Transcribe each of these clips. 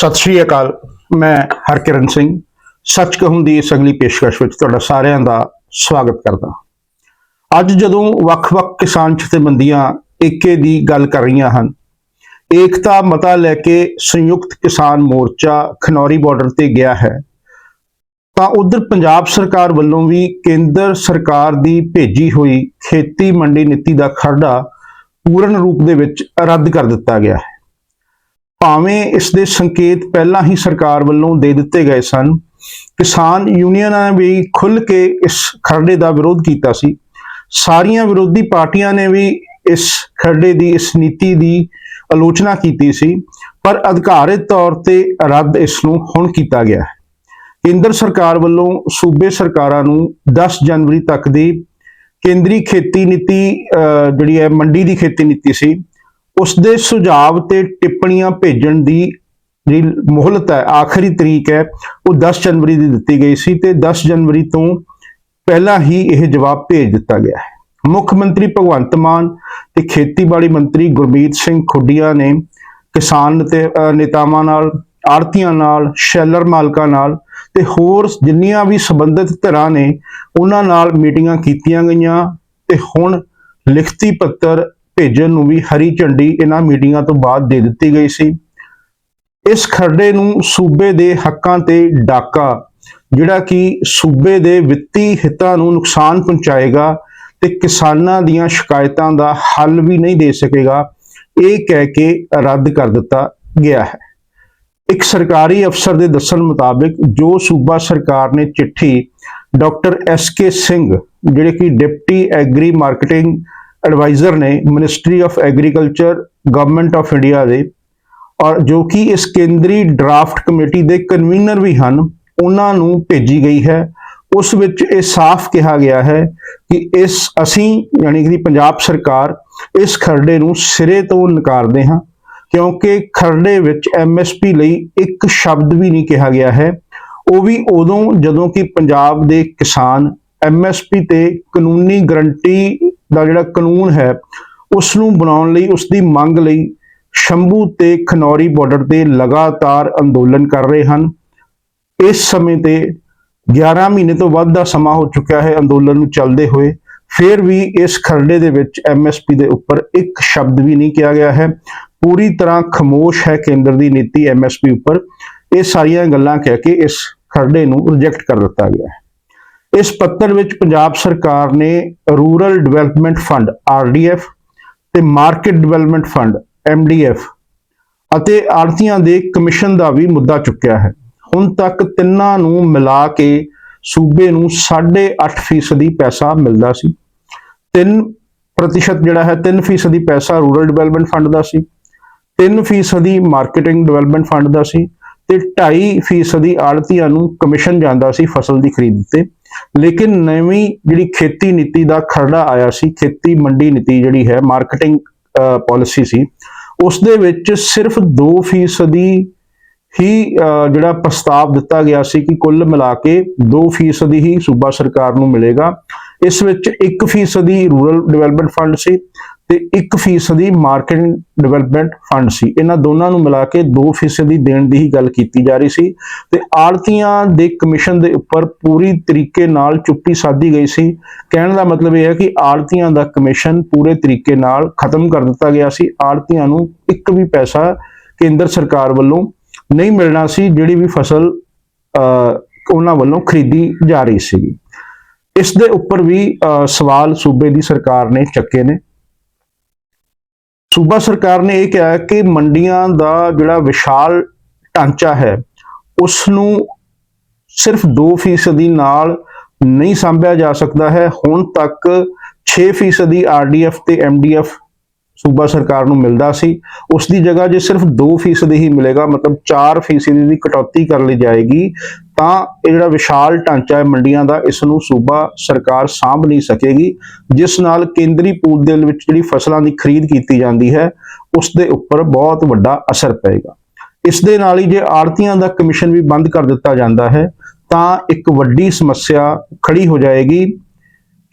ਸਤਿ ਸ਼੍ਰੀ ਅਕਾਲ, ਮੈਂ ਹਰਕਿਰਨ ਸਿੰਘ। ਸੱਚ ਕਹੂੰ ਦੀ ਇਸ ਅਗਲੀ ਪੇਸ਼ਕਸ਼ ਵਿੱਚ ਤੁਹਾਡਾ ਸਾਰਿਆਂ ਦਾ ਸਵਾਗਤ ਕਰਦਾ ਅੱਜ ਜਦੋਂ ਵੱਖ-ਵੱਖ ਕਿਸਾਨ ਜਥੇਬੰਦੀਆਂ ਏਕੇ ਦੀ ਗੱਲ ਕਰ ਰਹੀਆਂ ਹਨ, ਏਕਤਾ ਮਤਾ ਲੈ ਕੇ ਸੰਯੁਕਤ ਕਿਸਾਨ ਮੋਰਚਾ ਖਨੌਰੀ ਬਾਰਡਰ ਤੇ ਗਿਆ ਹੈ, ਤਾਂ ਉਧਰ ਪੰਜਾਬ ਸਰਕਾਰ ਵੱਲੋਂ ਵੀ ਕੇਂਦਰ ਸਰਕਾਰ ਦੀ ਭੇਜੀ ਹੋਈ ਖੇਤੀ ਮੰਡੀ ਨੀਤੀ ਦਾ ਖਰੜਾ ਪੂਰਨ ਰੂਪ ਦੇ ਵਿੱਚ ਰੱਦ ਕਰ ਦਿੱਤਾ ਗਿਆ ਹੈ। ਭਾਵੇਂ ਇਸ ਦੇ ਸੰਕੇਤ ਪਹਿਲਾਂ ਹੀ ਸਰਕਾਰ ਵੱਲੋਂ ਦੇ ਦਿੱਤੇ ਗਏ ਸਨ, ਕਿਸਾਨ ਯੂਨੀਅਨਾਂ ਨੇ ਵੀ ਖੁੱਲ੍ਹ ਕੇ ਇਸ ਖਰੜੇ ਦਾ ਵਿਰੋਧ ਕੀਤਾ ਸੀ। ਸਾਰੀਆਂ ਵਿਰੋਧੀ ਪਾਰਟੀਆਂ ਨੇ ਵੀ ਇਸ ਖਰੜੇ ਦੀ, ਇਸ ਨੀਤੀ ਦੀ ਆਲੋਚਨਾ ਕੀਤੀ ਸੀ, ਪਰ ਅਧਿਕਾਰਿਤ ਤੌਰ ਤੇ ਰੱਦ ਇਸ ਨੂੰ ਹੁਣ ਕੀਤਾ ਗਿਆ ਹੈ। ਕੇਂਦਰ ਸਰਕਾਰ ਵੱਲੋਂ ਸੂਬੇ ਸਰਕਾਰਾਂ ਨੂੰ 10 ਜਨਵਰੀ ਤੱਕ ਦੀ ਕੇਂਦਰੀ ਖੇਤੀ ਨੀਤੀ ਜਿਹੜੀ ਹੈ, ਮੰਡੀ ਦੀ ਖੇਤੀ ਨੀਤੀ ਸੀ ਉਸ ਦੇ ਸੁਝਾਅ ਤੇ ਟਿੱਪਣੀਆਂ ਭੇਜਣ ਦੀ ਜਿਹੜੀ ਮੁਹਲਤ ਹੈ, ਆਖਰੀ ਤਰੀਕ ਹੈ, ਉਹ 10 ਜਨਵਰੀ ਦੀ ਦਿੱਤੀ ਗਈ ਸੀ ਤੇ 10 ਜਨਵਰੀ ਤੋਂ ਪਹਿਲਾਂ ਹੀ ਇਹ ਜਵਾਬ ਭੇਜ ਦਿੱਤਾ ਗਿਆ ਹੈ। ਮੁੱਖ ਮੰਤਰੀ ਭਗਵੰਤ ਮਾਨ ਤੇ ਖੇਤੀਬਾੜੀ ਮੰਤਰੀ ਗੁਰਮੀਤ ਸਿੰਘ ਖੁੱਡੀਆਂ ਨੇ ਕਿਸਾਨ ਤੇ ਨੇਤਾਵਾਂ ਨਾਲ ਆੜਤੀਆਂ ਨਾਲ, ਸ਼ੈਲਰ ਮਾਲਕਾਂ ਨਾਲ ਤੇ ਹੋਰ ਜਿੰਨੀਆਂ ਵੀ ਸੰਬੰਧਿਤ ਧਿਰਾਂ ਨੇ, ਉਹਨਾਂ ਨਾਲ ਮੀਟਿੰਗਾਂ ਕੀਤੀਆਂ ਗਈਆਂ ਤੇ ਹੁਣ ਲਿਖਤੀ ਪੱਤਰ ਭੇਜਣ ਨੂੰ ਵੀ ਹਰੀ ਝੰਡੀ ਇਹਨਾਂ ਮੀਟਿੰਗਾਂ ਤੋਂ ਬਾਅਦ ਦੇ ਦਿੱਤੀ ਗਈ ਸੀ। ਇਸ ਖਰੜੇ ਨੂੰ ਸੂਬੇ ਦੇ ਹੱਕਾਂ ਤੇ ਡਾਕਾ, ਜਿਹੜਾ ਕਿ ਸੂਬੇ ਦੇ ਵਿੱਤੀ ਹਿੱਤਾਂ ਨੂੰ ਨੁਕਸਾਨ ਪਹੁੰਚਾਏਗਾ ਤੇ ਕਿਸਾਨਾਂ ਦੀਆਂ ਸ਼ਿਕਾਇਤਾਂ ਦਾ ਹੱਲ ਵੀ ਨਹੀਂ ਦੇ ਸਕੇਗਾ, ਇਹ ਕਹਿ ਕੇ ਰੱਦ ਕਰ ਦਿੱਤਾ ਗਿਆ ਹੈ। ਇੱਕ ਸਰਕਾਰੀ ਅਫਸਰ ਦੇ ਦੱਸਣ ਮੁਤਾਬਿਕ ਜੋ ਸੂਬਾ ਸਰਕਾਰ ਨੇ ਚਿੱਠੀ ਡਾਕਟਰ ਐਸ ਕੇ ਸਿੰਘ, ਜਿਹੜੇ ਕਿ ਡਿਪਟੀ ਐਗਰੀ ਮਾਰਕੀਟਿੰਗ ਐਡਵਾਈਜ਼ਰ ਨੇ ministry of agriculture government of India ਦੇ, ਔਰ ਜੋ ਕਿ ਇਸ ਕੇਂਦਰੀ ਡਰਾਫਟ ਕਮੇਟੀ ਦੇ ਕਨਵੀਨਰ ਵੀ ਹਨ, ਉਹਨਾਂ ਨੂੰ ਭੇਜੀ ਗਈ ਹੈ। ਉਸ ਵਿੱਚ ਇਹ ਸਾਫ਼ ਕਿਹਾ ਗਿਆ ਹੈ ਕਿ ਇਸ ਅਸੀਂ ਯਾਨੀ ਕਿ ਪੰਜਾਬ ਸਰਕਾਰ ਇਸ ਖਰੜੇ ਨੂੰ ਸਿਰੇ ਤੋਂ ਨਕਾਰਦੇ ਹਾਂ, ਕਿਉਂਕਿ ਖਰੜੇ ਵਿੱਚ ਐਮਐਸਪੀ ਲਈ ਇੱਕ ਸ਼ਬਦ ਵੀ ਨਹੀਂ ਕਿਹਾ ਗਿਆ ਹੈ। ਉਹ ਵੀ ਉਦੋਂ ਜਦੋਂ ਕਿ ਪੰਜਾਬ ਦੇ ਕਿਸਾਨ ਐਮਐਸਪੀ ਤੇ ਕਾਨੂੰਨੀ ਗਰੰਟੀ ਦਾ ਜਿਹੜਾ ਕਾਨੂੰਨ ਹੈ ਉਸ ਨੂੰ ਬਣਾਉਣ ਲਈ ਉਸ ਦੀ ਮੰਗ ਲਈ ਸ਼ੰਭੂ ਤੇ ਖਨੌਰੀ ਬਾਰਡਰ ਤੇ ਲਗਾਤਾਰ ਅੰਦੋਲਨ ਕਰ ਰਹੇ ਹਨ। ਇਸ ਸਮੇਂ ਤੇ 11 ਮਹੀਨੇ ਤੋਂ ਵੱਧ ਦਾ ਸਮਾਂ ਹੋ ਚੁੱਕਿਆ ਹੈ ਅੰਦੋਲਨ ਨੂੰ ਚੱਲਦੇ ਹੋਏ। ਫਿਰ ਵੀ ਇਸ ਖਰੜੇ ਦੇ ਵਿੱਚ ਐਮਐਸਪੀ ਦੇ ਉੱਪਰ ਇੱਕ ਸ਼ਬਦ ਵੀ ਨਹੀਂ ਕਿਹਾ ਗਿਆ ਹੈ। ਪੂਰੀ ਤਰ੍ਹਾਂ ਖਮੋਸ਼ ਹੈ ਕੇਂਦਰ ਦੀ ਨੀਤੀ ਐਮਐਸਪੀ ਉੱਪਰ। ਇਹ ਸਾਰੀਆਂ ਗੱਲਾਂ ਕਹਿ ਕੇ ਇਸ ਖਰੜੇ ਨੂੰ ਰਿਜੈਕਟ ਕਰ ਦਿੱਤਾ ਗਿਆ ਹੈ। ਇਸ ਪੱਤਰ ਵਿੱਚ ਪੰਜਾਬ ਸਰਕਾਰ ਨੇ ਰੂਰਲ ਡਿਵੈਲਪਮੈਂਟ ਫੰਡ ਆਰਡੀਐਫ ਤੇ ਮਾਰਕੀਟ ਡਿਵੈਲਪਮੈਂਟ ਫੰਡ ਐਮਡੀਐਫ ਅਤੇ ਆੜਤੀਆਂ ਦੇ ਕਮਿਸ਼ਨ ਦਾ ਵੀ ਮੁੱਦਾ ਚੁੱਕਿਆ ਹੈ। ਹੁਣ ਤੱਕ ਤਿੰਨਾਂ ਨੂੰ ਮਿਲਾ ਕੇ ਸੂਬੇ ਨੂੰ 8.5% ਦੀ ਪੈਸਾ ਮਿਲਦਾ ਸੀ। 3% ਜਿਹੜਾ ਹੈ 3% ਪੈਸਾ ਰੂਰਲ ਡਿਵੈਲਪਮੈਂਟ ਫੰਡ ਦਾ ਸੀ 3% ਮਾਰਕੀਟਿੰਗ ਡਿਵੈਲਪਮੈਂਟ ਫੰਡ ਦਾ ਸੀ ਤੇ 2.5% ਆੜਤੀਆਂ ਨੂੰ ਕਮਿਸ਼ਨ ਜਾਂਦਾ ਸੀ ਫਸਲ ਦੀ ਖਰੀਦ ਤੇ। ਲੇਕਿਨ ਨਵੀਂ ਜਿਹੜੀ ਖੇਤੀ ਨੀਤੀ ਦਾ ਖਰੜਾ ਆਇਆ ਸੀ ਖੇਤੀ ਮੰਡੀ ਨੀਤੀ ਜਿਹੜੀ ਹੈ ਮਾਰਕੀਟਿੰਗ ਪਾਲਿਸੀ ਸੀ ਉਸ ਦੇ ਵਿੱਚ ਸਿਰਫ 2% ਦੀ ਹੀ ਅਹ, ਜਿਹੜਾ ਪ੍ਰਸਤਾਵ ਦਿੱਤਾ ਗਿਆ ਸੀ ਕਿ ਕੁੱਲ ਮਿਲਾ ਕੇ 2% ਹੀ ਸੂਬਾ ਸਰਕਾਰ ਨੂੰ ਮਿਲੇਗਾ। ਇਸ ਵਿੱਚ 1% ਦੀ ਰੂਰਲ ਡਿਵੈਲਪਮੈਂਟ ਫੰਡ ਸੀ ਤੇ 1% ਦੀ ਮਾਰਕੀਟਿੰਗ ਡਿਵੈਲਪਮੈਂਟ ਫੰਡ ਸੀ। ਇਹਨਾਂ ਦੋਨਾਂ ਨੂੰ ਮਿਲਾ ਕੇ 2% ਦੀ ਦੇਣ ਦੀ ਹੀ ਗੱਲ ਕੀਤੀ ਜਾ ਰਹੀ ਸੀ ਤੇ ਆੜਤੀਆਂ ਦੇ ਕਮਿਸ਼ਨ ਦੇ ਉੱਪਰ ਪੂਰੀ ਤਰੀਕੇ ਨਾਲ ਚੁੱਪੀ ਸਾਧੀ ਗਈ ਸੀ। ਕਹਿਣ ਦਾ ਮਤਲਬ ਇਹ ਹੈ ਕਿ ਆੜਤੀਆਂ ਦਾ ਕਮਿਸ਼ਨ ਪੂਰੇ ਤਰੀਕੇ ਨਾਲ ਖਤਮ ਕਰ ਦਿੱਤਾ ਗਿਆ ਸੀ। ਆੜਤੀਆਂ ਨੂੰ ਇੱਕ ਵੀ ਪੈਸਾ ਕੇਂਦਰ ਸਰਕਾਰ ਵੱਲੋਂ ਨਹੀਂ ਮਿਲਣਾ ਸੀ, ਜਿਹੜੀ ਵੀ ਫਸਲ ਉਹਨਾਂ ਵੱਲੋਂ ਖਰੀਦੀ ਜਾ ਰਹੀ ਸੀ ਇਸ ਦੇ ਉੱਪਰ ਵੀ ਸਵਾਲ ਸੂਬੇ ਦੀ ਸਰਕਾਰ ਨੇ ਚੱਕੇ ਨੇ। ਸੂਬਾ ਸਰਕਾਰ ਨੇ ਇਹ ਕਿਹਾ ਕਿ ਮੰਡੀਆਂ ਦਾ ਜਿਹੜਾ ਵਿਸ਼ਾਲ ਢਾਂਚਾ ਹੈ ਉਸ ਨੂੰ ਸਿਰਫ 2% ਦੀ ਨਾਲ ਨਹੀਂ ਸੰਭਿਆ ਜਾ ਸਕਦਾ ਹੈ। ਹੁਣ ਤੱਕ 6% ਦੀ ਆਰਡੀਐਫ ਤੇ ਐਮਡੀਐਫ ਸੂਬਾ ਸਰਕਾਰ ਨੂੰ ਮਿਲਦਾ ਸੀ। ਉਸ ਦੀ ਜਗ੍ਹਾ ਜੇ ਸਿਰਫ 2% ਹੀ ਮਿਲੇਗਾ, ਮਤਲਬ 4% ਦੀ ਕਟੌਤੀ ਕਰ ਲਈ ਜਾਏਗੀ ਤਾਂ ਇਹ ਜਿਹੜਾ ਵਿਸ਼ਾਲ ਢਾਂਚਾ ਹੈ ਮੰਡੀਆਂ ਦਾ, ਇਸ ਨੂੰ ਸੂਬਾ ਸਰਕਾਰ ਸਾਂਭ ਨਹੀਂ ਸਕੇਗੀ, ਜਿਸ ਨਾਲ ਕੇਂਦਰੀ ਪੂਲ ਦੇ ਵਿੱਚ ਜਿਹੜੀ ਫਸਲਾਂ ਦੀ ਖਰੀਦ ਕੀਤੀ ਜਾਂਦੀ ਹੈ, ਉਸ ਦੇ ਉੱਪਰ ਬਹੁਤ ਵੱਡਾ ਅਸਰ ਪਏਗਾ। ਇਸ ਦੇ ਨਾਲ ਹੀ ਜੇ ਆੜਤੀਆਂ ਦਾ ਕਮਿਸ਼ਨ ਵੀ ਬੰਦ ਕਰ ਦਿੱਤਾ ਜਾਂਦਾ ਹੈ, ਤਾਂ ਇੱਕ ਵੱਡੀ ਸਮੱਸਿਆ ਖੜੀ ਹੋ ਜਾਏਗੀ,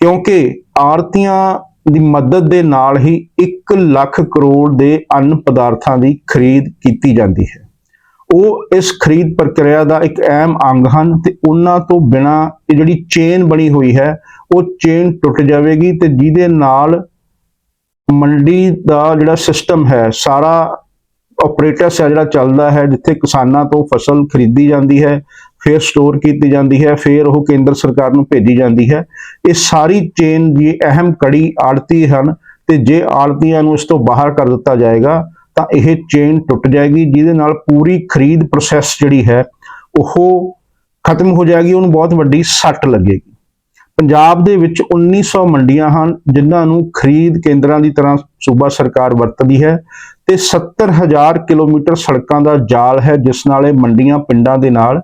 ਕਿਉਂਕਿ ਆੜਤੀਆਂ ਦੀ ਮਦਦ ਦੇ ਨਾਲ ਹੀ 1 ਲੱਖ ਕਰੋੜ ਦੇ ਅੰਨ ਪਦਾਰਥਾਂ ਦੀ ਖਰੀਦ ਕੀਤੀ ਜਾਂਦੀ ਹੈ। ਉਹ ਇਸ ਖਰੀਦ ਪ੍ਰਕਿਰਿਆ ਦਾ ਇੱਕ ਅਹਿਮ ਅੰਗ ਹਨ ਤੇ ਉਹਨਾਂ ਤੋਂ ਬਿਨਾ ਇਹ ਜਿਹੜੀ ਚੇਨ ਬਣੀ ਹੋਈ ਹੈ, ਉਹ ਚੇਨ ਟੁੱਟ ਜਾਵੇਗੀ ਤੇ ਜਿਹਦੇ ਨਾਲ ਮੰਡੀ ਦਾ ਜਿਹੜਾ ਸਿਸਟਮ ਹੈ, ਸਾਰਾ ਆਪਰੇਟਰਸ ਹੈ ਜਿਹੜਾ ਚੱਲਦਾ ਹੈ, ਜਿੱਥੇ ਕਿਸਾਨਾਂ ਤੋਂ ਫਸਲ ਖਰੀਦੀ ਜਾਂਦੀ ਹੈ, ਫਿਰ ਸਟੋਰ ਕੀਤੀ ਜਾਂਦੀ ਹੈ, ਫਿਰ ਉਹ ਕੇਂਦਰ ਸਰਕਾਰ ਨੂੰ ਭੇਜੀ ਜਾਂਦੀ ਹੈ, ਇਹ ਸਾਰੀ ਚੇਨ ਦੀ ਅਹਿਮ ਕੜੀ ਆੜਤੀ ਹਨ ਤੇ ਜੇ ਆੜਤੀਆਂ ਨੂੰ ਇਸ ਤੋਂ ਬਾਹਰ ਕਰ ਦਿੱਤਾ ਜਾਏਗਾ ਤਾਂ ਇਹ ਚੇਨ ਟੁੱਟ ਜਾਏਗੀ, ਜਿਹਦੇ ਨਾਲ ਪੂਰੀ ਖਰੀਦ ਪ੍ਰੋਸੈਸ ਜਿਹੜੀ ਹੈ, ਉਹ ਖਤਮ ਹੋ ਜਾਏਗੀ, ਉਹਨੂੰ ਬਹੁਤ ਵੱਡੀ ਸੱਟ ਲੱਗੇਗੀ। ਪੰਜਾਬ ਦੇ ਵਿੱਚ 1900 ਮੰਡੀਆਂ ਹਨ, ਜਿਨ੍ਹਾਂ ਨੂੰ ਖਰੀਦ ਕੇਂਦਰਾਂ ਦੀ ਤਰ੍ਹਾਂ ਸੂਬਾ ਸਰਕਾਰ ਵਰਤਦੀ ਹੈ ਤੇ 70000 ਕਿਲੋਮੀਟਰ ਸੜਕਾਂ ਦਾ ਜਾਲ ਹੈ, ਜਿਸ ਨਾਲ ਇਹ ਮੰਡੀਆਂ ਪਿੰਡਾਂ ਦੇ ਨਾਲ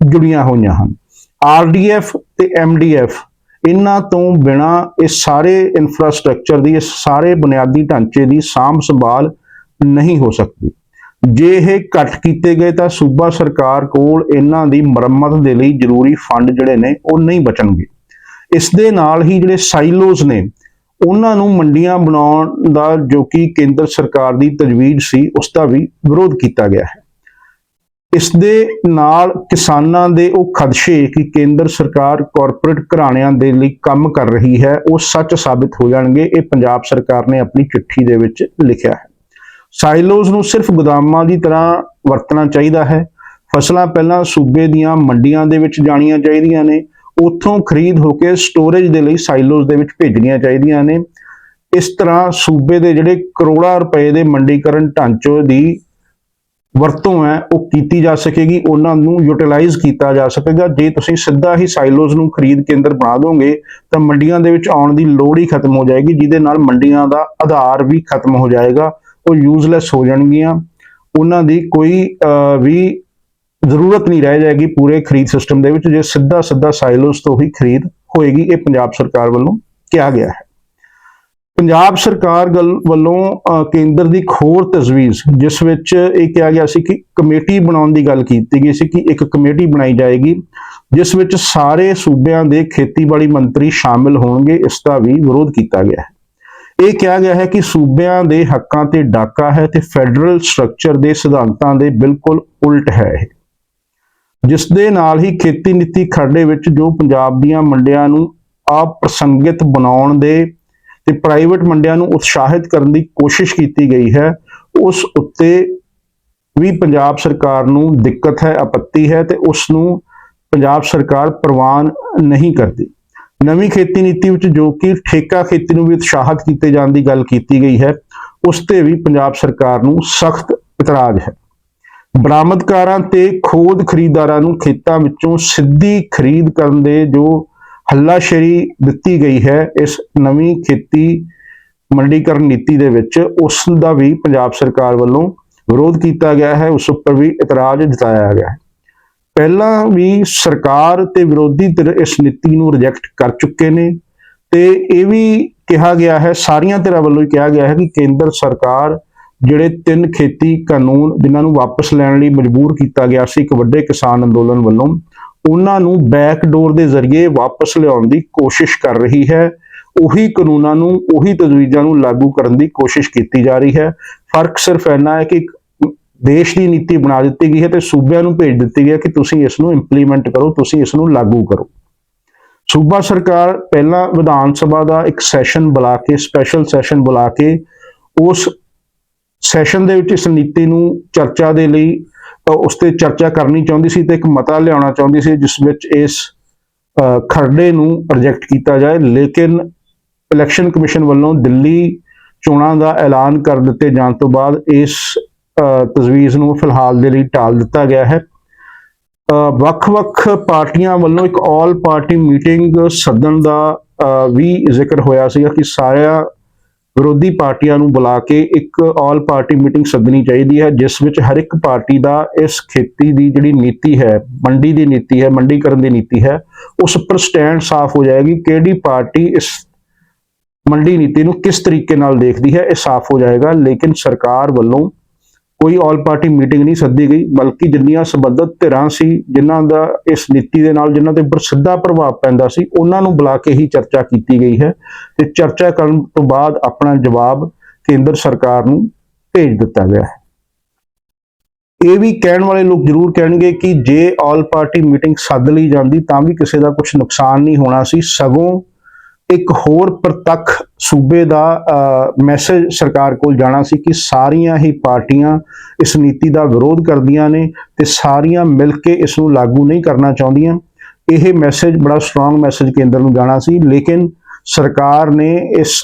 ਜੁੜੀਆਂ ਹੋਈਆਂ ਹਨ। ਆਰਡੀਐਫ ਤੇ ਐਮਡੀਐਫ ਇਹਨਾਂ ਤੋਂ ਬਿਨਾ ਇਹ ਸਾਰੇ ਇਨਫਰਾਸਟ੍ਰਕਚਰ ਦੀ, ਇਹ ਸਾਰੇ ਬੁਨਿਆਦੀ ਢਾਂਚੇ ਦੀ ਸਾਂਭ ਸੰਭਾਲ ਨਹੀਂ ਹੋ ਸਕਦੀ। ਜੇ ਇਹ ਘੱਟ ਕੀਤੇ ਗਏ ਤਾਂ ਸੂਬਾ ਸਰਕਾਰ ਕੋਲ ਇਹਨਾਂ ਦੀ ਮੁਰੰਮਤ ਦੇ ਲਈ ਜ਼ਰੂਰੀ ਫੰਡ ਜਿਹੜੇ ਨੇ ਉਹ ਨਹੀਂ ਬਚਣਗੇ। ਇਸ ਦੇ ਨਾਲ ਹੀ ਜਿਹੜੇ ਸਾਈਲੋਜ਼ ਨੇ, ਉਹਨਾਂ ਨੂੰ ਮੰਡੀਆਂ ਬਣਾਉਣ ਦਾ ਜੋ ਕਿ ਕੇਂਦਰ ਸਰਕਾਰ ਦੀ ਤਜਵੀਜ਼ ਸੀ, ਉਸ ਦਾ ਵੀ ਵਿਰੋਧ ਕੀਤਾ ਗਿਆ ਹੈ। ਇਸ ਦੇ ਨਾਲ ਕਿਸਾਨਾਂ ਦੇ ਉਹ ਖਦਸ਼ੇ ਕਿ ਕੇਂਦਰ ਸਰਕਾਰ ਕਾਰਪੋਰੇਟ ਘਰਾਣਿਆਂ ਦੇ ਲਈ ਕੰਮ ਕਰ ਰਹੀ ਹੈ, ਉਹ ਸੱਚ ਸਾਬਿਤ ਹੋ ਜਾਣਗੇ, ਇਹ ਪੰਜਾਬ ਸਰਕਾਰ ਨੇ ਆਪਣੀ ਚਿੱਠੀ ਦੇ ਵਿੱਚ ਲਿਖਿਆ ਹੈ। ਸਾਈਲੋਜ਼ ਨੂੰ ਸਿਰਫ ਗੋਦਾਮਾਂ ਦੀ ਤਰ੍ਹਾਂ ਵਰਤਣਾ ਚਾਹੀਦਾ ਹੈ। ਫਸਲਾਂ ਪਹਿਲਾਂ ਸੂਬੇ ਦੀਆਂ ਮੰਡੀਆਂ ਦੇ ਵਿੱਚ ਜਾਣੀਆਂ ਚਾਹੀਦੀਆਂ ਨੇ। ਉੱਥੋਂ ਖਰੀਦ ਹੋ ਕੇ ਸਟੋਰੇਜ ਦੇ ਲਈ ਸਾਈਲੋਜ਼ ਦੇ ਵਿੱਚ ਭੇਜਣੀਆਂ ਚਾਹੀਦੀਆਂ ਨੇ। ਇਸ ਤਰ੍ਹਾਂ ਸੂਬੇ ਦੇ ਜਿਹੜੇ ਕਰੋੜਾਂ ਰੁਪਏ ਦੇ ਮੰਡੀਕਰਨ ਢਾਂਚੇ ਦੀ ਵਰਤੋਂ ਹੈ, ਉਹ ਕੀਤੀ ਜਾ ਸਕੇਗੀ, ਉਹਨਾਂ ਨੂੰ ਯੂਟਿਲਾਈਜ਼ ਕੀਤਾ ਜਾ ਸਕੇਗਾ। ਜੇ ਤੁਸੀਂ ਸਿੱਧਾ ਹੀ ਸਾਈਲੋਜ਼ ਨੂੰ ਖਰੀਦ ਕੇਂਦਰ ਬਣਾ ਦੋਗੇ, ਤਾਂ ਮੰਡੀਆਂ ਦੇ ਵਿੱਚ ਆਉਣ ਦੀ ਲੋੜ ਹੀ ਖਤਮ ਹੋ ਜਾਏਗੀ, ਜਿਹਦੇ ਨਾਲ ਮੰਡੀਆਂ ਦਾ ਆਧਾਰ ਵੀ ਖਤਮ ਹੋ ਜਾਏਗਾ। ਉਹ ਯੂਜ਼ਲੈਸ ਹੋ ਜਾਣਗੀਆਂ। ਉਹਨਾਂ ਦੀ ਕੋਈ ਵੀ ਜ਼ਰੂਰਤ ਨਹੀਂ ਰਹਿ ਜਾਏਗੀ ਪੂਰੇ ਖਰੀਦ ਸਿਸਟਮ ਦੇ ਵਿੱਚ, ਜੇ ਸਿੱਧਾ ਸਿੱਧਾ ਸਾਈਲੋਸ ਤੋਂ ਹੀ ਖਰੀਦ ਹੋਏਗੀ, ਇਹ ਪੰਜਾਬ ਸਰਕਾਰ ਵੱਲੋਂ ਕਿਹਾ ਗਿਆ ਹੈ। ਪੰਜਾਬ ਸਰਕਾਰ ਗੱਲ- ਵੱਲੋਂ ਕੇਂਦਰ ਦੀ ਇੱਕ ਹੋਰ ਤਜਵੀਜ਼, ਜਿਸ ਵਿੱਚ ਇਹ ਕਿਹਾ ਗਿਆ ਸੀ ਕਿ ਕਮੇਟੀ ਬਣਾਉਣ ਦੀ ਗੱਲ ਕੀਤੀ ਗਈ ਸੀ ਕਿ ਇੱਕ ਕਮੇਟੀ ਬਣਾਈ ਜਾਏਗੀ, ਜਿਸ ਵਿੱਚ ਸਾਰੇ ਸੂਬਿਆਂ ਦੇ ਖੇਤੀਬਾੜੀ ਮੰਤਰੀ ਸ਼ਾਮਿਲ ਹੋਣਗੇ, ਇਸ ਦਾ ਵੀ ਵਿਰੋਧ ਕੀਤਾ ਗਿਆ ਹੈ। ਇਹ ਕਿਹਾ ਗਿਆ ਹੈ ਕਿ ਸੂਬਿਆਂ ਦੇ ਹੱਕਾਂ ਤੇ ਡਾਕਾ ਹੈ ਤੇ ਫੈਡਰਲ ਸਟਰਕਚਰ ਦੇ ਸਿਧਾਂਤਾਂ ਦੇ ਬਿਲਕੁਲ ਉਲਟ ਹੈ ਇਹ। ਜਿਸ ਦੇ ਨਾਲ ਹੀ ਖੇਤੀ ਨੀਤੀ ਖਰੜੇ ਵਿੱਚ ਜੋ ਪੰਜਾਬ ਦੀਆਂ ਮੰਡੀਆਂ ਨੂੰ ਅਪ੍ਰਸੰਗਿਤ ਬਣਾਉਣ ਦੇ ਤੇ ਪ੍ਰਾਈਵੇਟ ਮੰਡੀਆਂ ਨੂੰ ਉਤਸ਼ਾਹਿਤ ਕਰਨ ਦੀ ਕੋਸ਼ਿਸ਼ ਕੀਤੀ ਗਈ ਹੈ, ਉਸ ਉੱਤੇ ਵੀ ਪੰਜਾਬ ਸਰਕਾਰ ਨੂੰ ਦਿੱਕਤ ਹੈ, ਆਪੱਤੀ ਹੈ ਤੇ ਉਸ ਨੂੰ ਪੰਜਾਬ ਸਰਕਾਰ ਪ੍ਰਵਾਨ ਨਹੀਂ ਕਰਦੀ। ਨਵੀਂ ਖੇਤੀ ਨੀਤੀ ਵਿੱਚ ਜੋ ਕਿ ਠੇਕਾ ਖੇਤੀ ਨੂੰ ਵੀ ਉਤਸ਼ਾਹਿਤ ਕੀਤੇ ਜਾਣ ਦੀ ਗੱਲ ਕੀਤੀ ਗਈ ਹੈ, ਉਸ ਤੇ ਵੀ ਪੰਜਾਬ ਸਰਕਾਰ ਨੂੰ ਸਖਤ ਇਤਰਾਜ਼ ਹੈ। ਬਰਾਮਦਕਾਰਾਂ ਤੇ ਖੋਦ ਖਰੀਦਦਾਰਾਂ ਨੂੰ ਖੇਤਾਂ ਵਿੱਚੋਂ ਸਿੱਧੀ ਖਰੀਦ ਕਰਨ ਦੇ ਜੋ ਹੱਲਾਸ਼ੇਰੀ ਦਿੱਤੀ ਗਈ ਹੈ, ਇਸ ਨਵੀਂ ਖੇਤੀ ਮੰਡੀਕਰਨ ਨੀਤੀ ਦੇ ਵਿੱਚ ਉਸ ਦਾ ਵੀ ਪੰਜਾਬ ਸਰਕਾਰ ਵੱਲੋਂ ਵਿਰੋਧ ਕੀਤਾ ਗਿਆ ਹੈ, ਉਸ ਉੱਪਰ ਵੀ ਇਤਰਾਜ਼ ਜਤਾਇਆ ਗਿਆ ਹੈ। ਪਹਿਲਾਂ ਵੀ ਸਰਕਾਰ ਤੇ ਵਿਰੋਧੀ ਧਿਰ ਇਸ ਨੀਤੀ ਨੂੰ ਰਿਜੈਕਟ ਕਰ ਚੁੱਕੇ ਨੇ ਤੇ ਇਹ ਵੀ ਕਿਹਾ ਗਿਆ ਹੈ, ਸਾਰੀਆਂ ਧਿਰਾਂ ਵੱਲੋਂ ਹੀ ਕਿਹਾ ਗਿਆ ਹੈ ਕਿ ਕੇਂਦਰ ਸਰਕਾਰ ਜਿਹੜੇ ਤਿੰਨ ਖੇਤੀ ਕਾਨੂੰਨ ਜਿਨ੍ਹਾਂ ਨੂੰ ਵਾਪਸ ਲੈਣ ਲਈ ਮਜਬੂਰ ਕੀਤਾ ਗਿਆ ਸੀ, ਇੱਕ ਵੱਡੇ ਕਿਸਾਨ ਅੰਦੋਲਨ ਵੱਲੋਂ, ਉਹਨਾਂ ਨੂੰ ਬੈਕਡੋਰ ਦੇ ਜ਼ਰੀਏ ਵਾਪਸ ਲਿਆਉਣ ਦੀ ਕੋਸ਼ਿਸ਼ ਕਰ ਰਹੀ ਹੈ। ਉਹੀ ਕਾਨੂੰਨਾਂ ਨੂੰ, ਉਹੀ ਤਜਵੀਜ਼ਾਂ ਨੂੰ ਲਾਗੂ ਕਰਨ ਦੀ ਕੋਸ਼ਿਸ਼ ਕੀਤੀ ਜਾ ਰਹੀ ਹੈ। ਫ਼ਰਕ ਸਿਰਫ ਇੰਨਾ ਹੈ ਕਿ ਦੇਸ਼ ਦੀ ਨੀਤੀ ਬਣਾ ਦਿੱਤੀ ਗਈ ਹੈ ਤੇ ਸੂਬਿਆਂ ਨੂੰ ਭੇਜ ਦਿੱਤੀ ਗਈ ਹੈ ਕਿ ਤੁਸੀਂ ਇਸ ਨੂੰ ਇੰਪਲੀਮੈਂਟ ਕਰੋ, ਤੁਸੀਂ ਇਸ ਨੂੰ ਲਾਗੂ ਕਰੋ। ਸੂਬਾ ਸਰਕਾਰ ਪਹਿਲਾਂ ਵਿਧਾਨ ਸਭਾ ਦਾ ਇੱਕ ਸੈਸ਼ਨ ਬੁਲਾ ਕੇ ਸਪੈਸ਼ਲ ਸੈਸ਼ਨ ਬੁਲਾ ਕੇ ਉਸ ਸੈਸ਼ਨ ਦੇ ਵਿੱਚ ਇਸ ਨੀਤੀ ਨੂੰ ਚਰਚਾ ਦੇ ਲਈ ਉਸ ਤੇ ਚਰਚਾ ਕਰਨੀ ਚਾਹੁੰਦੀ ਸੀ ਤੇ ਇੱਕ ਮਤਾ ਲਿਆਉਣਾ ਚਾਹੁੰਦੀ ਸੀ ਜਿਸ ਵਿੱਚ ਇਸ ਖਰੜੇ ਨੂੰ ਰਿਜੈਕਟ ਕੀਤਾ ਜਾਏ। ਲੇਕਿਨ ਇਲੈਕਸ਼ਨ ਕਮਿਸ਼ਨ ਵੱਲੋਂ ਦਿੱਲੀ ਚੋਣਾਂ ਦਾ ਐਲਾਨ ਕਰ ਦਿੱਤੇ ਜਾਣ ਤੋਂ ਬਾਅਦ ਇਸ ਤਜਵੀਜ਼ ਨੂੰ ਫਿਲਹਾਲ ਦੇ ਲਈ ਟਾਲ ਦਿੱਤਾ ਗਿਆ ਹੈ। ਵੱਖ-ਵੱਖ ਪਾਰਟੀਆਂ ਵੱਲੋਂ ਇੱਕ ਆਲ ਪਾਰਟੀ ਮੀਟਿੰਗ ਸੱਦਣ ਦਾ ਵੀ ਜ਼ਿਕਰ ਹੋਇਆ ਸੀਗਾ ਕਿ ਸਾਰਿਆਂ ਵਿਰੋਧੀ ਪਾਰਟੀਆਂ ਨੂੰ ਬੁਲਾ ਕੇ ਇੱਕ ਆਲ ਪਾਰਟੀ ਮੀਟਿੰਗ ਸੱਦਣੀ ਚਾਹੀਦੀ ਹੈ, ਜਿਸ ਵਿੱਚ ਹਰ ਇੱਕ ਪਾਰਟੀ ਦਾ ਇਸ ਖੇਤੀ ਦੀ ਜਿਹੜੀ ਨੀਤੀ ਹੈ, ਮੰਡੀ ਦੀ ਨੀਤੀ ਹੈ, ਮੰਡੀਕਰਨ ਦੀ ਨੀਤੀ ਹੈ, ਉਸ ਉੱਪਰ ਸਟੈਂਡ ਸਾਫ਼ ਹੋ ਜਾਏਗੀ। ਕਿਹੜੀ ਪਾਰਟੀ ਇਸ ਮੰਡੀ ਨੀਤੀ ਨੂੰ ਕਿਸ ਤਰੀਕੇ ਨਾਲ ਦੇਖਦੀ ਹੈ, ਇਹ ਸਾਫ਼ ਹੋ ਜਾਏਗਾ। ਲੇਕਿਨ ਸਰਕਾਰ ਵੱਲੋਂ ਕੋਈ ਆਲ ਪਾਰਟੀ ਮੀਟਿੰਗ ਨਹੀਂ ਸੱਦੀ ਗਈ, ਬਲਕਿ ਜਿੰਨੀਆਂ ਸੰਬੰਧਿਤ ਧਿਰਾਂ ਸੀ, ਜਿਨ੍ਹਾਂ ਦਾ ਇਸ ਨੀਤੀ ਦੇ ਨਾਲ ਜਿਨ੍ਹਾਂ ਤੇ ਉੱਪਰ ਸਿੱਧਾ ਪ੍ਰਭਾਵ ਪੈਂਦਾ ਸੀ, ਉਹਨਾਂ ਨੂੰ ਬੁਲਾ ਕੇ ਹੀ ਚਰਚਾ ਕੀਤੀ ਗਈ ਹੈ ਤੇ ਚਰਚਾ ਕਰਨ ਤੋਂ ਬਾਅਦ ਆਪਣਾ ਜਵਾਬ ਕੇਂਦਰ ਸਰਕਾਰ ਨੂੰ ਭੇਜ ਦਿੱਤਾ ਗਿਆ ਹੈ। ਇਹ ਵੀ ਕਹਿਣ ਵਾਲੇ ਲੋਕ ਜ਼ਰੂਰ ਕਹਿਣਗੇ ਕਿ ਜੇ ਆਲ ਪਾਰਟੀ ਮੀਟਿੰਗ ਸੱਦ ਲਈ ਜਾਂਦੀ ਤਾਂ ਵੀ ਕਿਸੇ ਦਾ ਕੁਝ ਨੁਕਸਾਨ ਨਹੀਂ ਹੋਣਾ ਸੀ, ਸਗੋਂ ਇੱਕ ਹੋਰ ਪ੍ਰਤੱਖ ਸੂਬੇ ਦਾ ਮੈਸੇਜ ਸਰਕਾਰ ਕੋਲ ਜਾਣਾ ਸੀ ਕਿ ਸਾਰੀਆਂ ਹੀ ਪਾਰਟੀਆਂ ਇਸ ਨੀਤੀ ਦਾ ਵਿਰੋਧ ਕਰਦੀਆਂ ਨੇ ਤੇ ਸਾਰੀਆਂ ਮਿਲ ਕੇ ਇਸ ਨੂੰ ਲਾਗੂ ਨਹੀਂ ਕਰਨਾ ਚਾਹੁੰਦੀਆਂ। ਇਹ ਮੈਸੇਜ ਬੜਾ ਸਟਰੋਂਗ ਮੈਸੇਜ ਕੇਂਦਰ ਨੂੰ ਜਾਣਾ ਸੀ, ਲੇਕਿਨ ਸਰਕਾਰ ਨੇ ਇਸ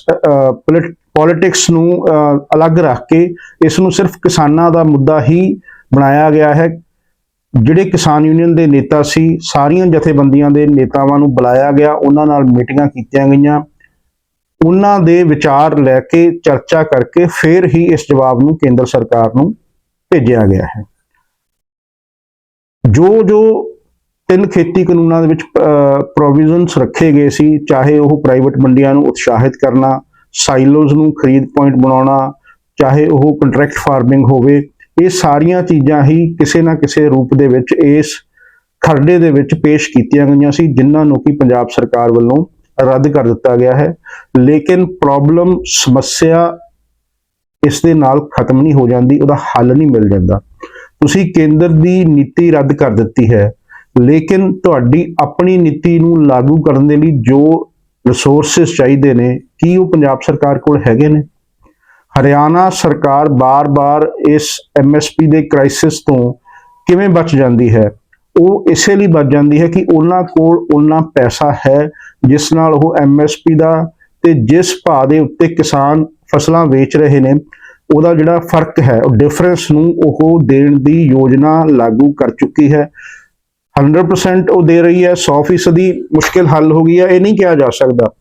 ਪੋਲਿਟਿਕਸ ਨੂੰ ਅਲੱਗ ਰੱਖ ਕੇ ਇਸ ਨੂੰ ਸਿਰਫ ਕਿਸਾਨਾਂ ਦਾ ਮੁੱਦਾ ਹੀ ਬਣਾਇਆ ਗਿਆ ਹੈ। ਜਿਹੜੇ ਕਿਸਾਨ ਯੂਨੀਅਨ ਦੇ ਨੇਤਾ ਸੀ, ਸਾਰੀਆਂ ਜਥੇਬੰਦੀਆਂ ਦੇ ਨੇਤਾਵਾਂ ਨੂੰ ਬੁਲਾਇਆ ਗਿਆ, ਉਹਨਾਂ ਨਾਲ ਮੀਟਿੰਗਾਂ ਕੀਤੀਆਂ ਗਈਆਂ। ਉਹਨਾਂ ਦੇ ਵਿਚਾਰ ਲੈ ਕੇ ਚਰਚਾ ਕਰਕੇ ਫਿਰ ਹੀ ਇਸ ਜਵਾਬ ਨੂੰ ਕੇਂਦਰ ਸਰਕਾਰ ਨੂੰ ਭੇਜਿਆ ਗਿਆ ਹੈ। ਜੋ ਜੋ ਤਿੰਨ ਖੇਤੀ ਕਾਨੂੰਨਾਂ ਦੇ ਵਿੱਚ ਪ੍ਰੋਵੀਜ਼ਨਸ ਰੱਖੇ ਗਏ ਸੀ, ਚਾਹੇ ਉਹ ਪ੍ਰਾਈਵੇਟ ਮੰਡੀਆਂ ਨੂੰ ਉਤਸ਼ਾਹਿਤ ਕਰਨਾ ਸਾਈਲੋਜ਼ ਨੂੰ ਖਰੀਦ ਪੁਆਇੰਟ ਬਣਾਉਣਾ, ਚਾਹੇ ਉਹ ਕੰਟਰੈਕਟ ਫਾਰਮਿੰਗ ਹੋਵੇ ਇਹ ਸਾਰੀਆਂ ਚੀਜ਼ਾਂ ਹੀ ਕਿਸੇ ਨਾ ਕਿਸੇ ਰੂਪ ਦੇ ਵਿੱਚ ਇਸ ਖਰੜੇ ਦੇ ਵਿੱਚ ਪੇਸ਼ ਕੀਤੀਆਂ ਗਈਆਂ ਸੀ, ਜਿਨ੍ਹਾਂ ਨੂੰ ਕਿ ਪੰਜਾਬ ਸਰਕਾਰ ਵੱਲੋਂ ਰੱਦ ਕਰ ਦਿੱਤਾ ਗਿਆ ਹੈ। ਲੇਕਿਨ ਪ੍ਰੋਬਲਮ ਸਮੱਸਿਆ ਇਸ ਦੇ ਨਾਲ ਖਤਮ ਨਹੀਂ ਹੋ ਜਾਂਦੀ, ਉਹਦਾ ਹੱਲ ਨਹੀਂ ਮਿਲ ਜਾਂਦਾ। ਤੁਸੀਂ ਕੇਂਦਰ ਦੀ ਨੀਤੀ ਰੱਦ ਕਰ ਦਿੱਤੀ ਹੈ, ਲੇਕਿਨ ਤੁਹਾਡੀ ਆਪਣੀ ਨੀਤੀ ਨੂੰ ਲਾਗੂ ਕਰਨ ਦੇ ਲਈ ਜੋ ਰਿਸੋਰਸਸ ਚਾਹੀਦੇ ਨੇ, ਕੀ ਉਹ ਪੰਜਾਬ ਸਰਕਾਰ ਕੋਲ ਹੈਗੇ ਨੇ? ਹਰਿਆਣਾ ਸਰਕਾਰ ਬਾਰ-ਬਾਰ ਇਸ ਐਮਐਸਪੀ ਦੇ ਕ੍ਰਾਈਸਿਸ ਤੋਂ ਕਿਵੇਂ ਬਚ ਜਾਂਦੀ ਹੈ? ਉਹ ਇਸੇ ਲਈ ਬਚ ਜਾਂਦੀ ਹੈ ਕਿ ਉਹਨਾਂ ਕੋਲ ਉਹਨਾਂ ਪੈਸਾ ਹੈ ਜਿਸ ਨਾਲ ਉਹ ਐਮਐਸਪੀ ਦਾ ਤੇ ਜਿਸ ਭਾਅ ਦੇ ਉੱਤੇ ਕਿਸਾਨ ਫਸਲਾਂ ਵੇਚ ਰਹੇ ਨੇ, ਉਹਦਾ ਜਿਹੜਾ ਫ਼ਰਕ ਹੈ, ਉਹ ਡਿਫਰੈਂਸ ਨੂੰ ਉਹ ਦੇਣ ਦੀ ਯੋਜਨਾ ਲਾਗੂ ਕਰ ਚੁੱਕੀ ਹੈ। 100% ਉਹ ਦੇ ਰਹੀ ਹੈ 100% ਮੁਸ਼ਕਿਲ ਹੱਲ ਹੋ ਗਈ ਹੈ, ਇਹ ਨਹੀਂ ਕਿਹਾ ਜਾ ਸਕਦਾ।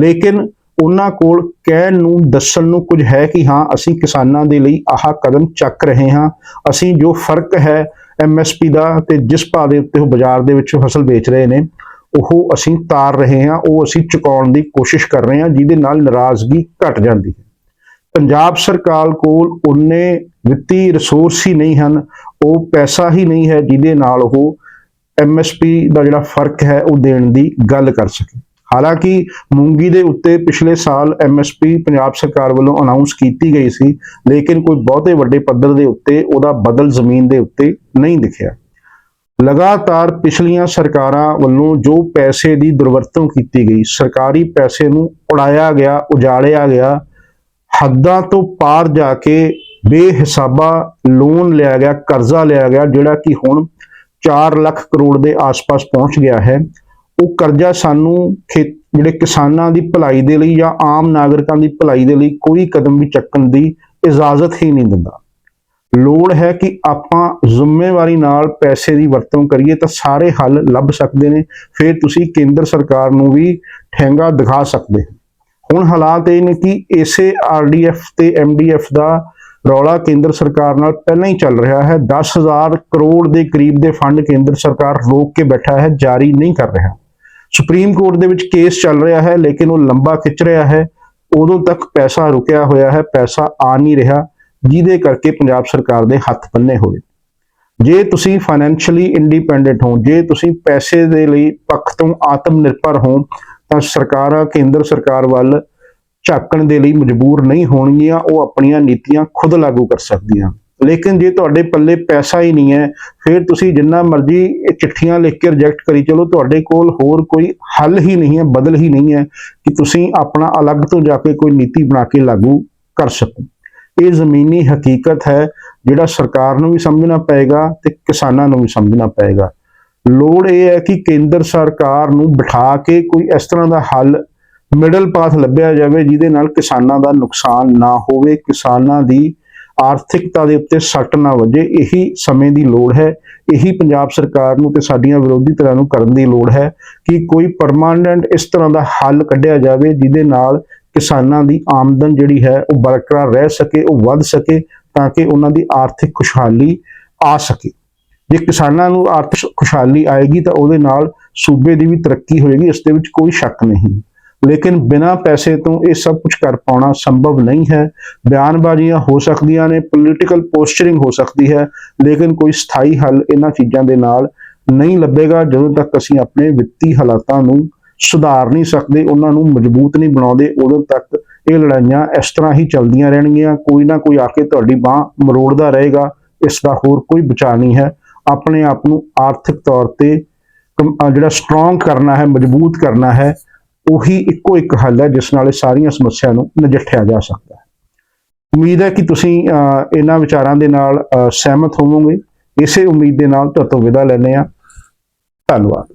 ਲੇਕਿਨ ਉਹਨਾਂ ਕੋਲ ਕਹਿਣ ਨੂੰ, ਦੱਸਣ ਨੂੰ ਕੁਝ ਹੈ ਕਿ ਹਾਂ, ਅਸੀਂ ਕਿਸਾਨਾਂ ਦੇ ਲਈ ਆਹ ਕਦਮ ਚੱਕ ਰਹੇ ਹਾਂ। ਅਸੀਂ ਜੋ ਫ਼ਰਕ ਹੈ ਐਮਐਸਪੀ ਦਾ ਤੇ ਜਿਸ ਭਾਅ ਦੇ ਉੱਤੇ ਉਹ ਬਾਜ਼ਾਰ ਦੇ ਵਿੱਚ ਫਸਲ ਵੇਚ ਰਹੇ ਨੇ, ਉਹ ਅਸੀਂ ਤਾਰ ਰਹੇ ਹਾਂ, ਉਹ ਅਸੀਂ ਚੁਕਾਉਣ ਦੀ ਕੋਸ਼ਿਸ਼ ਕਰ ਰਹੇ ਹਾਂ, ਜਿਹਦੇ ਨਾਲ ਨਾਰਾਜ਼ਗੀ ਘਟ ਜਾਂਦੀ ਹੈ। ਪੰਜਾਬ ਸਰਕਾਰ ਕੋਲ ਉਹਨੇ ਵਿੱਤੀ ਰਿਸੋਰਸ ਹੀ ਨਹੀਂ ਹਨ, ਉਹ ਪੈਸਾ ਹੀ ਨਹੀਂ ਹੈ ਜਿਹਦੇ ਨਾਲ ਉਹ ਐਮਐਸਪੀ ਦਾ ਜਿਹੜਾ ਫ਼ਰਕ ਹੈ, ਉਹ ਦੇਣ ਦੀ ਗੱਲ ਕਰ ਸਕੇ। ਹਾਲਾਂਕਿ ਮੂੰਗੀ ਦੇ ਉੱਤੇ ਪਿਛਲੇ ਸਾਲ ਐਮਐਸਪੀ ਪੰਜਾਬ ਸਰਕਾਰ ਵੱਲੋਂ ਅਨਾਉਂਸ ਕੀਤੀ ਗਈ ਸੀ, ਲੇਕਿਨ ਕੋਈ ਬਹੁਤੇ ਵੱਡੇ ਪੱਧਰ ਦੇ ਉੱਤੇ ਉਹਦਾ ਬਦਲ ਜ਼ਮੀਨ ਦੇ ਉੱਤੇ ਨਹੀਂ ਦਿਖਿਆ। ਲਗਾਤਾਰ ਪਿਛਲੀਆਂ ਸਰਕਾਰਾਂ ਵੱਲੋਂ ਜੋ ਪੈਸੇ ਦੀ ਦੁਰਵਰਤੋਂ ਕੀਤੀ ਗਈ, ਸਰਕਾਰੀ ਪੈਸੇ ਨੂੰ ਉਡਾਇਆ ਗਿਆ, ਉਜਾੜਿਆ ਗਿਆ, ਹੱਦਾਂ ਤੋਂ ਪਾਰ ਜਾ ਕੇ ਬੇਹਿਸਾਬਾ ਲੋਨ ਲਿਆ ਗਿਆ, ਕਰਜ਼ਾ ਲਿਆ ਗਿਆ, ਜਿਹੜਾ ਕਿ ਹੁਣ 4 ਲੱਖ ਕਰੋੜ ਦੇ ਆਸ-ਪਾਸ ਪਹੁੰਚ ਗਿਆ ਹੈ। ਉਹ ਕਰਜ਼ਾ ਸਾਨੂੰ ਖੇ- ਜਿਹੜੇ ਕਿਸਾਨਾਂ ਦੀ ਭਲਾਈ ਦੇ ਲਈ ਜਾਂ ਆਮ ਨਾਗਰਿਕਾਂ ਦੀ ਭਲਾਈ ਦੇ ਲਈ ਕੋਈ ਕਦਮ ਵੀ ਚੱਕਣ ਦੀ ਇਜਾਜ਼ਤ ਹੀ ਨਹੀਂ ਦਿੰਦਾ। ਲੋੜ ਹੈ ਕਿ ਆਪਾਂ ਜ਼ਿੰਮੇਵਾਰੀ ਨਾਲ ਪੈਸੇ ਦੀ ਵਰਤੋਂ ਕਰੀਏ ਤਾਂ ਸਾਰੇ ਹੱਲ ਲੱਭ ਸਕਦੇ ਨੇ, ਫਿਰ ਤੁਸੀਂ ਕੇਂਦਰ ਸਰਕਾਰ ਨੂੰ ਵੀ ਠੈਂਗਾ ਦਿਖਾ ਸਕਦੇ ਹੁਣ ਹਾਲਾਤ ਇਹ ਨੇ ਕਿ ਇਸੇ ਆਰਡੀਐਫ ਤੇ ਐਮਡੀਐਫ ਦਾ ਰੌਲਾ ਕੇਂਦਰ ਸਰਕਾਰ ਨਾਲ ਪਹਿਲਾਂ ਹੀ ਚੱਲ ਰਿਹਾ ਹੈ। 10000 ਕਰੋੜ ਦੇ ਕਰੀਬ ਦੇ ਫੰਡ ਕੇਂਦਰ ਸਰਕਾਰ ਰੋਕ ਕੇ ਬੈਠਾ ਹੈ, ਜਾਰੀ ਨਹੀਂ ਕਰ ਰਿਹਾ। ਸੁਪਰੀਮ ਕੋਰਟ ਦੇ ਵਿੱਚ ਕੇਸ ਚੱਲ ਰਿਹਾ ਹੈ, ਲੇਕਿਨ ਉਹ ਲੰਬਾ ਖਿੱਚ ਰਿਹਾ ਹੈ। ਉਦੋਂ ਤੱਕ ਪੈਸਾ ਰੁਕਿਆ ਹੋਇਆ ਹੈ, ਪੈਸਾ ਆ ਨਹੀਂ ਰਿਹਾ, ਜਿਹਦੇ ਕਰਕੇ ਪੰਜਾਬ ਸਰਕਾਰ ਦੇ ਹੱਥ ਬੰਨੇ ਹੋਏ। ਜੇ ਤੁਸੀਂ ਫਾਈਨੈਂਸ਼ੀਅਲੀ ਇੰਡੀਪੈਂਡੈਂਟ ਹੋ, ਜੇ ਤੁਸੀਂ ਪੈਸੇ ਦੇ ਲਈ ਪੱਖ ਤੋਂ ਆਤਮ ਨਿਰਭਰ ਹੋ, ਤਾਂ ਸਰਕਾਰਾਂ, ਕੇਂਦਰ ਸਰਕਾਰ ਵੱਲ ਝਾਕਣ ਦੇ ਲਈ ਮਜਬੂਰ ਨਹੀਂ ਹੋਣਗੀਆਂ, ਉਹ ਆਪਣੀਆਂ ਨੀਤੀਆਂ ਖੁਦ ਲਾਗੂ ਕਰ ਸਕਦੀਆਂ। ਲੇਕਿਨ ਜੇ ਤੁਹਾਡੇ ਪੱਲੇ ਪੈਸਾ ਹੀ ਨਹੀਂ ਹੈ, ਫਿਰ ਤੁਸੀਂ ਜਿੰਨਾ ਮਰਜ਼ੀ ਚਿੱਠੀਆਂ ਲਿਖ ਕੇ ਰਿਜੈਕਟ ਕਰੀ ਚਲੋ, ਤੁਹਾਡੇ ਕੋਲ ਹੋਰ ਕੋਈ ਹੱਲ ਹੀ ਨਹੀਂ ਹੈ, ਬਦਲ ਹੀ ਨਹੀਂ ਹੈ ਕਿ ਤੁਸੀਂ ਆਪਣਾ ਅਲੱਗ ਤੋਂ ਜਾ ਕੇ ਕੋਈ ਨੀਤੀ ਬਣਾ ਕੇ ਲਾਗੂ ਕਰ ਸਕੋ। ਇਹ ਜ਼ਮੀਨੀ ਹਕੀਕਤ ਹੈ, ਜਿਹੜਾ ਸਰਕਾਰ ਨੂੰ ਵੀ ਸਮਝਣਾ ਪਏਗਾ ਤੇ ਕਿਸਾਨਾਂ ਨੂੰ ਵੀ ਸਮਝਣਾ ਪਏਗਾ। ਲੋੜ ਇਹ ਹੈ ਕਿ ਕੇਂਦਰ ਸਰਕਾਰ ਨੂੰ ਬਿਠਾ ਕੇ ਕੋਈ ਇਸ ਤਰ੍ਹਾਂ ਦਾ ਹੱਲ ਮਿਡਲ ਪਾਥ ਲੱਭਿਆ ਜਾਵੇ, ਜਿਹਦੇ ਨਾਲ ਕਿਸਾਨਾਂ ਦਾ ਨੁਕਸਾਨ ਨਾ ਹੋਵੇ, ਕਿਸਾਨਾਂ ਦੀ ਆਰਥਿਕਤਾ ਦੇ ਉੱਤੇ ਸੱਟ ਨਾ ਵੱਜੇ, ਇਹੀ ਸਮੇਂ ਦੀ ਲੋੜ ਹੈ। ਇਹੀ ਪੰਜਾਬ ਸਰਕਾਰ ਨੂੰ ਤੇ ਸਾਡੀਆਂ ਵਿਰੋਧੀ ਧਿਰਾਂ ਨੂੰ ਕਰਨ ਦੀ ਲੋੜ ਹੈ ਕਿ ਕੋਈ ਪਰਮਾਨੈਂਟ ਇਸ ਤਰ੍ਹਾਂ ਦਾ ਹੱਲ ਕੱਢਿਆ ਜਾਵੇ ਜਿਹਦੇ ਨਾਲ ਕਿਸਾਨਾਂ ਦੀ ਆਮਦਨ ਜਿਹੜੀ ਹੈ ਉਹ ਬਰਕਰਾਰ ਰਹਿ ਸਕੇ, ਉਹ ਵੱਧ ਸਕੇ, ਤਾਂ ਕਿ ਉਹਨਾਂ ਦੀ ਆਰਥਿਕ ਖੁਸ਼ਹਾਲੀ ਆ ਸਕੇ। ਜੇ ਕਿਸਾਨਾਂ ਨੂੰ ਆਰਥਿਕ ਖੁਸ਼ਹਾਲੀ ਆਏਗੀ ਤਾਂ ਉਹਦੇ ਨਾਲ ਸੂਬੇ ਦੀ ਵੀ ਤਰੱਕੀ ਹੋਏਗੀ, ਇਸ ਦੇ ਵਿੱਚ ਕੋਈ ਸ਼ੱਕ ਨਹੀਂ। ਲੇਕਿਨ ਬਿਨਾਂ ਪੈਸੇ ਤੋਂ ਇਹ ਸਭ ਕੁਝ ਕਰ ਪਾਉਣਾ ਸੰਭਵ ਨਹੀਂ ਹੈ। ਬਿਆਨਬਾਜ਼ੀਆਂ ਹੋ ਸਕਦੀਆਂ ਨੇ ਪੋਲੀਟੀਕਲ ਪੋਸਚਰਿੰਗ ਹੋ ਸਕਦੀ ਹੈ, ਲੇਕਿਨ ਕੋਈ ਸਥਾਈ ਹੱਲ ਇਹਨਾਂ ਚੀਜ਼ਾਂ ਦੇ ਨਾਲ ਨਹੀਂ ਲੱਭੇਗਾ, ਜਦੋਂ ਤੱਕ ਅਸੀਂ ਆਪਣੇ ਵਿੱਤੀ ਹਾਲਾਤਾਂ ਨੂੰ ਸੁਧਾਰ ਨਹੀਂ ਸਕਦੇ, ਉਹਨਾਂ ਨੂੰ ਮਜ਼ਬੂਤ ਨਹੀਂ ਬਣਾਉਂਦੇ, ਉਦੋਂ ਤੱਕ ਇਹ ਲੜਾਈਆਂ ਇਸ ਤਰ੍ਹਾਂ ਹੀ ਚੱਲਦੀਆਂ ਰਹਿਣਗੀਆਂ। ਕੋਈ ਨਾ ਕੋਈ ਆ ਕੇ ਤੁਹਾਡੀ ਬਾਹ ਮਰੋੜਦਾ ਰਹੇਗਾ, ਇਸ ਦਾ ਹੋਰ ਕੋਈ ਬਚਾਅ ਨਹੀਂ ਹੈ। ਆਪਣੇ ਆਪ ਨੂੰ ਆਰਥਿਕ ਤੌਰ ਤੇ ਕਮ- ਜਿਹੜਾ ਸਟਰੋਂਗ ਕਰਨਾ ਹੈ, ਮਜ਼ਬੂਤ ਕਰਨਾ ਹੈ ਉਹੀ ਇੱਕੋ ਇੱਕ ਹੱਲ ਹੈ ਜਿਸ ਨਾਲ ਇਹ ਸਾਰੀਆਂ ਸਮੱਸਿਆ ਨੂੰ ਨਜਿੱਠਿਆ ਜਾ ਸਕਦਾ ਹੈ। ਉਮੀਦ ਹੈ ਕਿ ਤੁਸੀਂ ਇਹਨਾਂ ਵਿਚਾਰਾਂ ਦੇ ਨਾਲ ਸਹਿਮਤ ਹੋਵੋਗੇ। ਇਸੇ ਉਮੀਦ ਦੇ ਨਾਲ ਤੁਹਾਡੇ ਤੋਂ ਵਿਦਾ ਲੈਂਦੇ ਹਾਂ। ਧੰਨਵਾਦ।